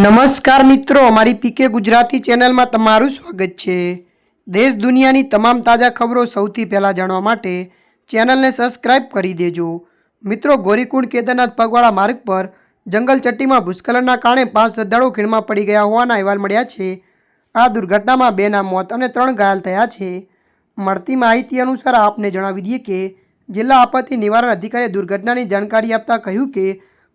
નમસ્કાર મિત્રો, અમારી પીકે ગુજરાતી ચેનલમાં તમારું સ્વાગત છે. દેશ દુનિયાની તમામ તાજા ખબરો સૌથી પહેલાં જાણવા માટે ચેનલને સબસ્ક્રાઇબ કરી દેજો. મિત્રો, ગોરીકુંડ કેદારનાથ પગવાળા માર્ગ પર જંગલ ચટ્ટીમાં ભૂસ્ખલનના કારણે પાંચ શ્રદ્ધાળુઓ ખીણમાં પડી ગયા હોવાના અહેવાલ મળ્યા છે. આ દુર્ઘટનામાં બેના મોત અને ત્રણ ઘાયલ થયા છે. મળતી માહિતી અનુસાર આપને જણાવી દઈએ કે જિલ્લા આપત્તિ નિવારણ અધિકારીએ દુર્ઘટનાની જાણકારી આપતા કહ્યું કે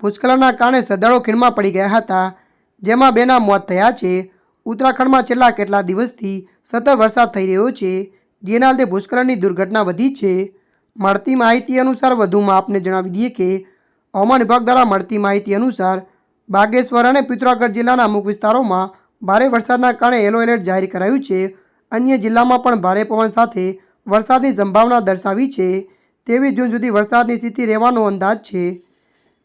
ભૂસ્ખલનના કારણે શ્રદ્ધાળુઓ ખીણમાં પડી ગયા હતા. જેમાં બેના મોત થયા છે. ઉત્તરાખંડમાં છેલ્લા કેટલા દિવસથી સતત વરસાદ થઈ રહ્યો છે, જેના લીધે ભૂસ્ખલનની દુર્ઘટના વધી છે. મળતી માહિતી અનુસાર વધુમાં આપને જણાવી દઈએ કે, હવામાન વિભાગ દ્વારા મળતી માહિતી અનુસાર બાગેશ્વર અને પિત્રાગઢ જિલ્લાના અમુક વિસ્તારોમાં ભારે વરસાદના કારણે યલો એલર્ટ જાહેર કરાયું છે. અન્ય જિલ્લામાં પણ ભારે પવન સાથે વરસાદની સંભાવના દર્શાવી છે. તેવી જૂન સુધી વરસાદની સ્થિતિ રહેવાનો અંદાજ છે.